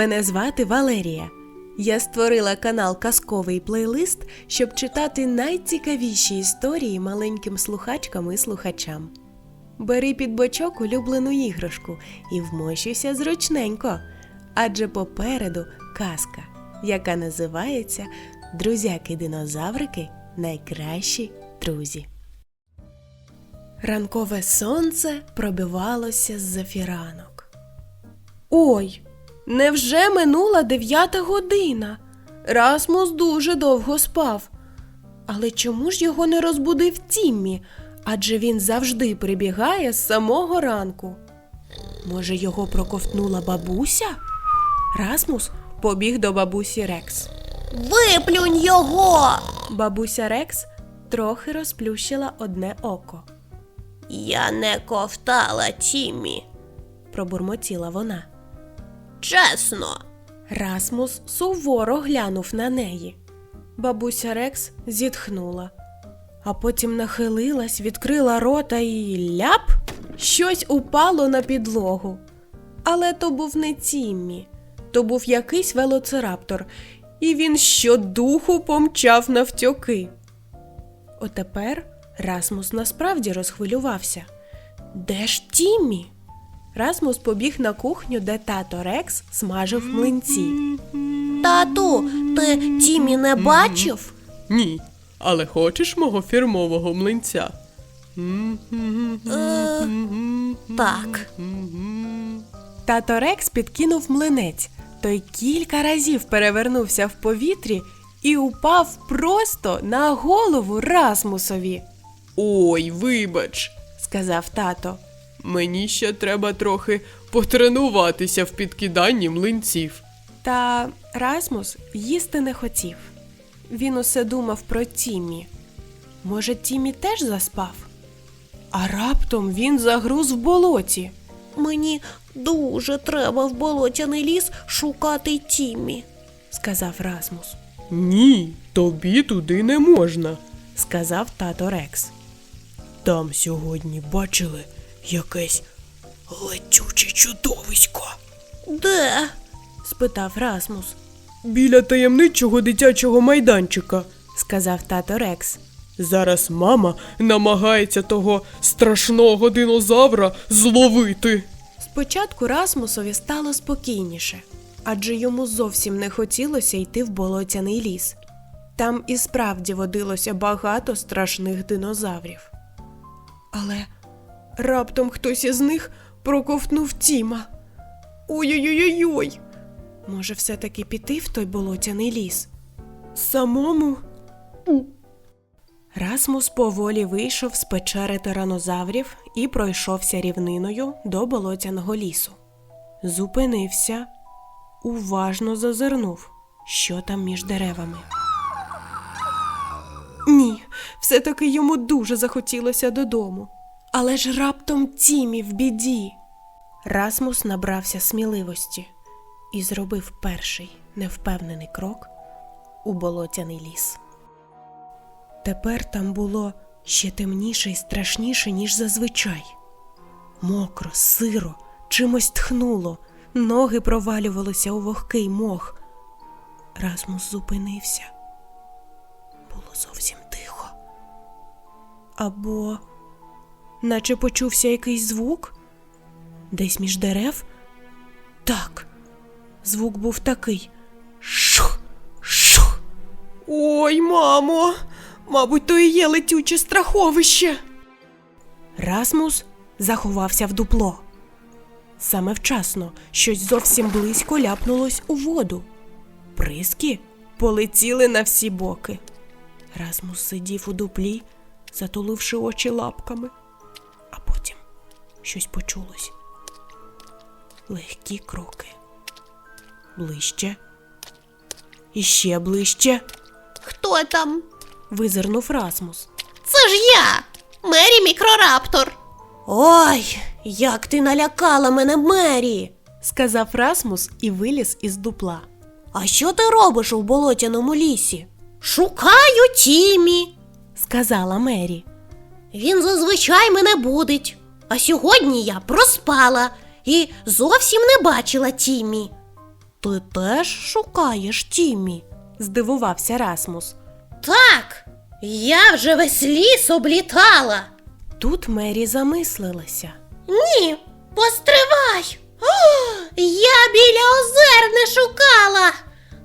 Мене звати Валерія. Я створила канал Казковий плейлист, щоб читати найцікавіші історії маленьким слухачкам і слухачам. Бери під бочок улюблену іграшку і вмощуйся зручненько, адже попереду казка, яка називається Друзяки-динозаврики найкращі друзі. Ранкове сонце пробивалося з-за фіранок. Ой, невже минула дев'ята година? Расмус дуже довго спав. Але чому ж його не розбудив Тіммі? Адже він завжди прибігає з самого ранку. Може, його проковтнула бабуся? Расмус побіг до бабусі Рекс. Виплюнь його! Бабуся Рекс трохи розплющила одне око. Я не ковтала Тімі. Пробурмотіла вона. Чесно. Расмус суворо глянув на неї. Бабуся Рекс зітхнула, а потім нахилилась, відкрила рота і ляп! Щось упало на підлогу. Але то був не Тіммі, то був якийсь велоцираптор, і він щодуху помчав навтьоки. Отепер Расмус насправді розхвилювався. Де ж Тіммі? Расмус побіг на кухню, де тато Рекс смажив млинці. Тату, ти Тімі не бачив? Ні. Але хочеш мого фірмового млинця? Е, так. Тато Рекс підкинув млинець. Той кілька разів перевернувся в повітрі і упав просто на голову Расмусові, Ой, вибач. сказав тато. Мені ще треба трохи потренуватися в підкиданні млинців. Та Расмус їсти не хотів. Він усе думав про Тіммі. Може, Тіммі теж заспав? А раптом він загруз в болоті. Мені дуже треба в болотяний ліс шукати Тімі. сказав Расмус, Ні, тобі туди не можна. сказав тато Рекс. Там сьогодні бачили якесь летюче чудовисько. Де? спитав Расмус, Біля таємничого дитячого майданчика. сказав тато Рекс. Зараз мама намагається того страшного динозавра зловити. Спочатку Расмусові стало спокійніше, адже йому зовсім не хотілося йти в болотяний ліс. Там і справді водилося багато страшних динозаврів. Але раптом хтось із них проковтнув Тіма. Ой-ой-ой-ой! Може, все-таки піти в той болотяний ліс? Самому? Расмус поволі вийшов з печери тиранозаврів і пройшовся рівниною до болотяного лісу. Зупинився, уважно зазирнув, що там між деревами. Ні, все-таки йому дуже захотілося додому. Але ж раптом Тімі в біді. Расмус набрався сміливості і зробив перший невпевнений крок у болотяний ліс. Тепер там було ще темніше і страшніше, ніж зазвичай. Мокро, сиро, чимось тхнуло, ноги провалювалися у вогкий мох. Расмус зупинився. Було зовсім тихо. Або, наче почувся якийсь звук? Десь між дерев? Так, звук був такий. Шух, шух. Ой, мамо! Мабуть, то і є летюче страховище. Расмус заховався в дупло. Саме вчасно щось зовсім близько ляпнулось у воду. Приски полетіли на всі боки. Расмус сидів у дуплі, затуливши очі лапками, щось почулось. Легкі кроки. Ближче. І ще ближче. Хто там? Визирнув Расмус. Це ж я, Мері Мікрораптор. Ой, як ти налякала мене, Мері. сказав Расмус і виліз із дупла. А що ти робиш у болотяному лісі? Шукаю Тімі. Сказала Мері. Він зазвичай мене будить. А сьогодні я проспала і зовсім не бачила Тімі. Ти теж шукаєш Тімі? здивувався Расмус. Так, я вже весь ліс облітала. Тут Мері замислилася. Ні, постривай. О, я біля озер не шукала.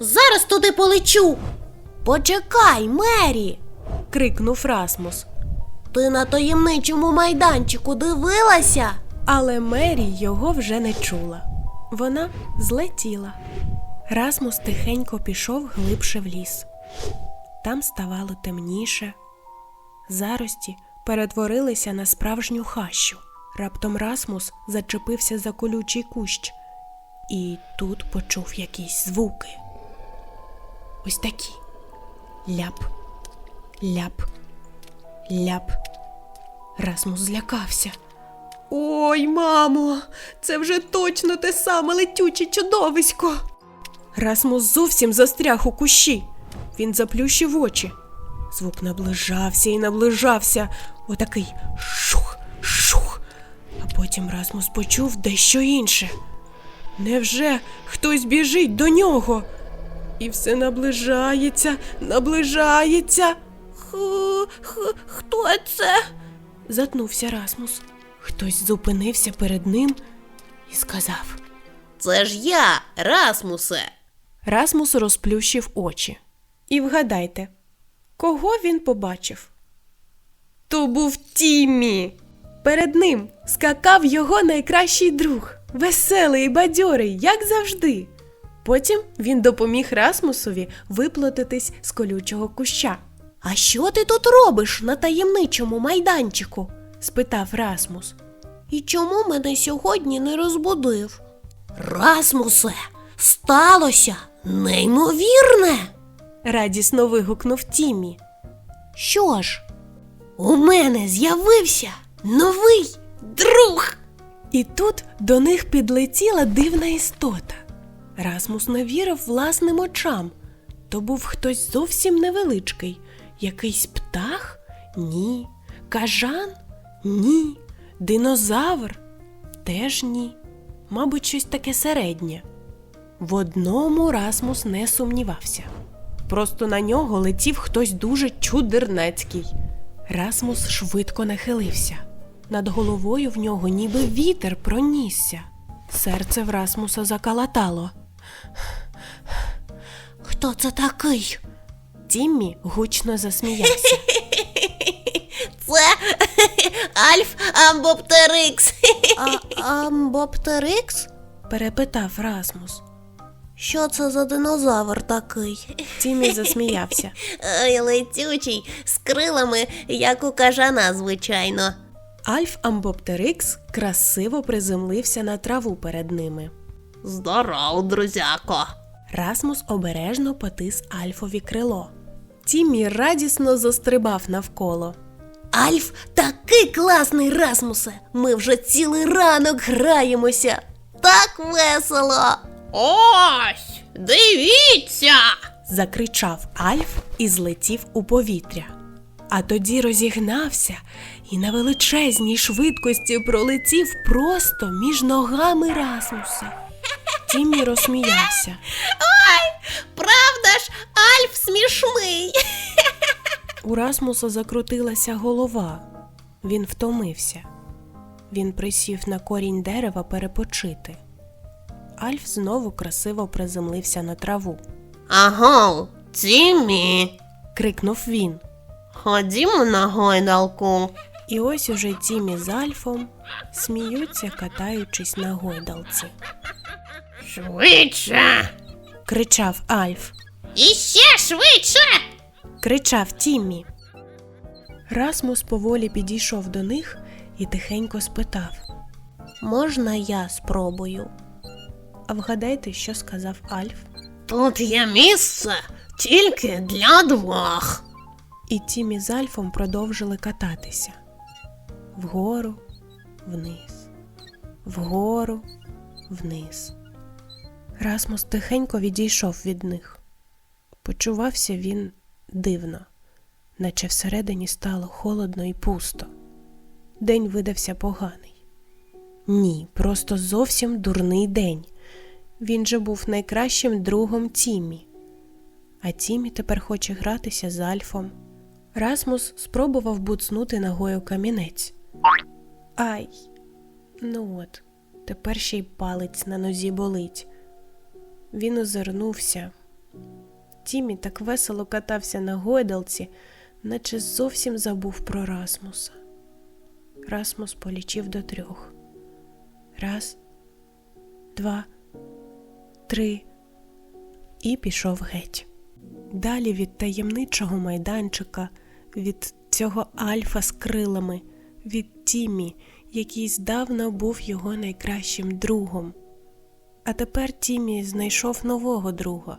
Зараз туди полечу. Почекай, Мері. крикнув Расмус. Ти на таємничому майданчику дивилася? Але Мері його вже не чула. Вона злетіла. Расмус тихенько пішов глибше в ліс. Там ставало темніше. Зарості перетворилися на справжню хащу. Раптом Расмус зачепився за колючий кущ, і тут почув якісь звуки. Ось такі. Ляп, ляп, ляп. Расмус злякався. Ой, мамо, це вже точно те саме летюче чудовисько. Расмус зовсім застряг у кущі. Він заплющив очі. Звук наближався і наближався. Отакий шух, шух. А потім Расмус почув дещо інше. Невже хтось біжить до нього? І все наближається, наближається. Ху, ху, хто це? затнувся Расмус. Хтось зупинився перед ним і сказав. Це ж я, Расмусе. Расмус розплющив очі. І вгадайте, кого він побачив? То був Тіммі. Перед ним скакав його найкращий друг, веселий і бадьорий, як завжди. Потім він допоміг Расмусові виплатитись з колючого куща. А що ти тут робиш на таємничому майданчику? спитав Расмус. І чому мене сьогодні не розбудив? Расмусе, сталося неймовірне. Радісно вигукнув Тіммі. Що ж, у мене з'явився новий друг. І тут до них підлетіла дивна істота. Расмус не вірив власним очам. То був хтось зовсім невеличкий. Якийсь птах? Ні. Кажан? Ні. Динозавр? Теж ні. Мабуть, щось таке середнє. В одному Расмус не сумнівався. Просто на нього летів хтось дуже чудернацький. Расмус швидко нахилився. Над головою в нього ніби вітер пронісся. Серце в Расмуса закалатало. Хто це такий? Тіммі гучно засміявся. Це Альф Амбоптерикс. А Амбоптерикс? Перепитав Расмус. Що це за динозавр такий? Тіммі засміявся. Ой, летючий, з крилами, як у кажана, звичайно. Альф Амбоптерикс красиво приземлився на траву перед ними. Здоров, друзяко. Расмус обережно потис Альфові крило. Тіммі радісно застрибав навколо. Альф такий класний Расмусе. Ми вже цілий ранок граємося. Так весело. Ось, дивіться. закричав Альф і злетів у повітря. А тоді розігнався і на величезній швидкості пролетів просто між ногами Расмуса. Тіммі розсміявся. Ой, Правда ж, Альф смішний. У Расмуса закрутилася голова. Він втомився. Він присів на корінь дерева перепочити. Альф знову красиво приземлився на траву. Аго, Тіммі, Крикнув він. ходімо на гойдалку. І ось уже Тімі з Альфом сміються, катаючись на гойдалці. Швидше. Кричав Альф. Іще швидше. Кричав Тіммі. Расмус поволі підійшов до них і тихенько спитав. Можна я спробую? А вгадайте, що сказав Альф? Тут є місце тільки для двох. І Тімі з Альфом продовжили кататися. Вгору, вниз, вгору, вниз. Расмус тихенько відійшов від них. Почувався він дивно, наче всередині стало холодно і пусто. День видався поганий. Ні, просто зовсім дурний день. Він же був найкращим другом Тімі. А Тімі тепер хоче гратися з Альфом. Расмус спробував буцнути ногою камінець. Ай! Ну от, тепер ще й палець на нозі болить. Він озирнувся. Тімі так весело катався на гойдалці, наче зовсім забув про Расмуса. Расмус полічив до трьох. Раз, два, три і пішов геть. Далі від таємничого майданчика, від цього альфа з крилами, від Тімі, який здавна був його найкращим другом. А тепер Тімі знайшов нового друга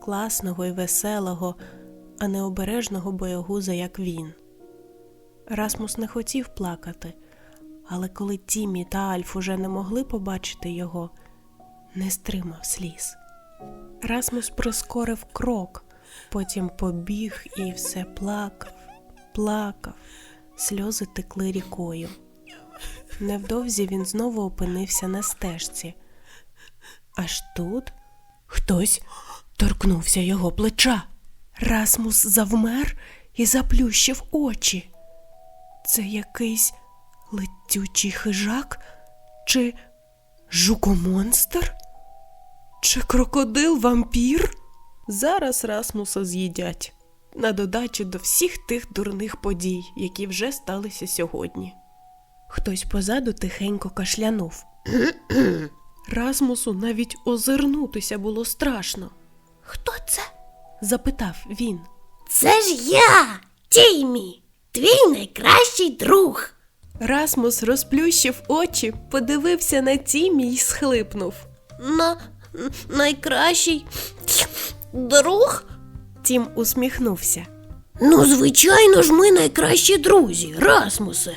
класного і веселого, а не обережного боягуза, як він. Расмус не хотів плакати, але коли Тімі та Альф уже не могли побачити його, не стримав сліз. Расмус прискорив крок, потім побіг і все плакав, плакав, сльози текли рікою. Невдовзі він знову опинився на стежці. Аж тут хтось торкнувся його плеча. Расмус завмер і заплющив очі. Це якийсь летючий хижак чи жукомонстр? Чи крокодил вампір? Зараз Расмуса з'їдять на додачу до всіх тих дурних подій, які вже сталися сьогодні. Хтось позаду тихенько кашлянув. Расмусу навіть озирнутися було страшно, Хто це? запитав він. Це ж я, Тімі, твій найкращий друг. Расмус розплющив очі, подивився на Тімі й схлипнув. На найкращий друг? Тім усміхнувся. Ну, звичайно ж, ми найкращі друзі, Расмусе.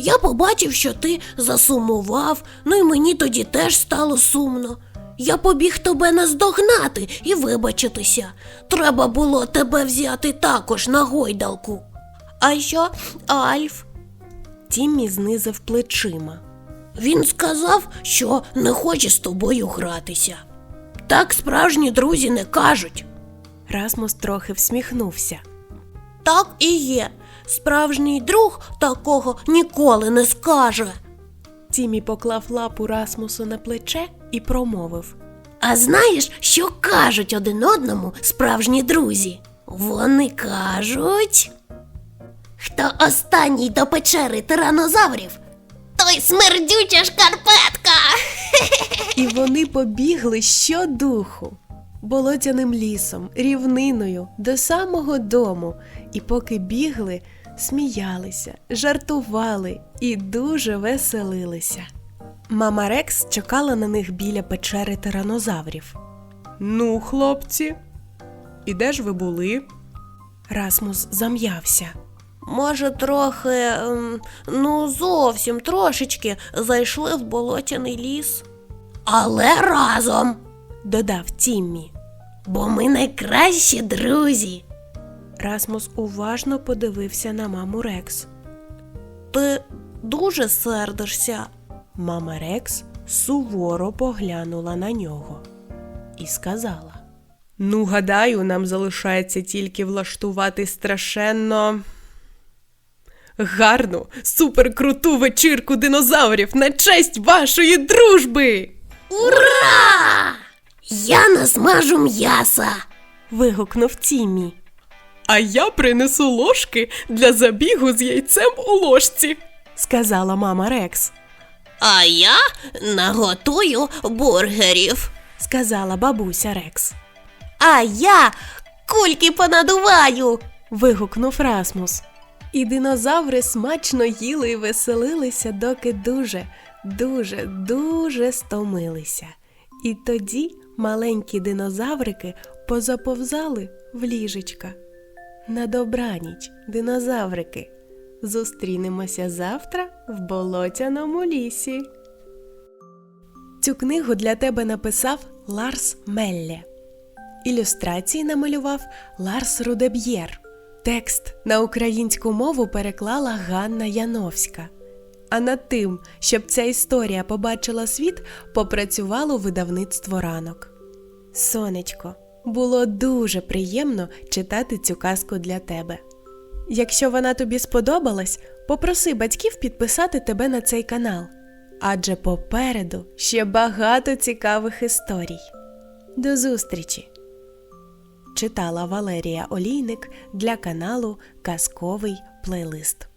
Я побачив, що ти засумував, ну і мені тоді теж стало сумно. Я побіг тебе наздогнати і вибачитися. Треба було тебе взяти також на гойдалку. А що, Альф? Тіммі знизив плечима. Він сказав, що не хоче з тобою гратися. Так справжні друзі не кажуть. Расмус трохи всміхнувся. Так і є. Справжній друг такого ніколи не скаже. Тімі поклав лапу Расмусу на плече і промовив. А знаєш, що кажуть один одному справжні друзі? Вони кажуть. Хто останній до печери тиранозаврів, той смердюча шкарпетка. І вони побігли щодуху, болотяним лісом, рівниною до самого дому, і поки бігли, сміялися, жартували і дуже веселилися. Мама Рекс чекала на них біля печери тиранозаврів. Ну, хлопці, і де ж ви були? Расмус зам'явся. Може, трохи, ем, ну зовсім трошечки зайшли в болотяний ліс. Але разом, Додав Тіммі. бо ми найкращі друзі. Расмус уважно подивився на маму Рекс. Ти дуже сердишся. Мама Рекс суворо поглянула на нього і сказала: Ну, гадаю, нам залишається тільки влаштувати страшенно гарну, суперкруту вечірку динозаврів на честь вашої дружби. Ура! Я насмажу м'яса. вигукнув Тімі. А я принесу ложки для забігу з яйцем у ложці. сказала мама Рекс, А я наготую бургерів. сказала бабуся Рекс. А я кульки понадуваю. вигукнув Расмус. І динозаври смачно їли і веселилися, доки дуже, дуже, дуже стомилися. І тоді маленькі динозаврики позаповзали в ліжечка. На добраніч, динозаврики. Зустрінемося завтра в болотяному лісі. Цю книгу для тебе написав Ларс Мелле. Ілюстрації намалював Ларс Рудеб'єр. Текст на українську мову переклала Ганна Яновська. А над тим, щоб ця історія побачила світ, попрацювало видавництво ранок. Сонечко, було дуже приємно читати цю казку для тебе. Якщо вона тобі сподобалась, попроси батьків підписати тебе на цей канал, адже попереду ще багато цікавих історій. До зустрічі! Читала Валерія Олійник для каналу Казковий плейлист.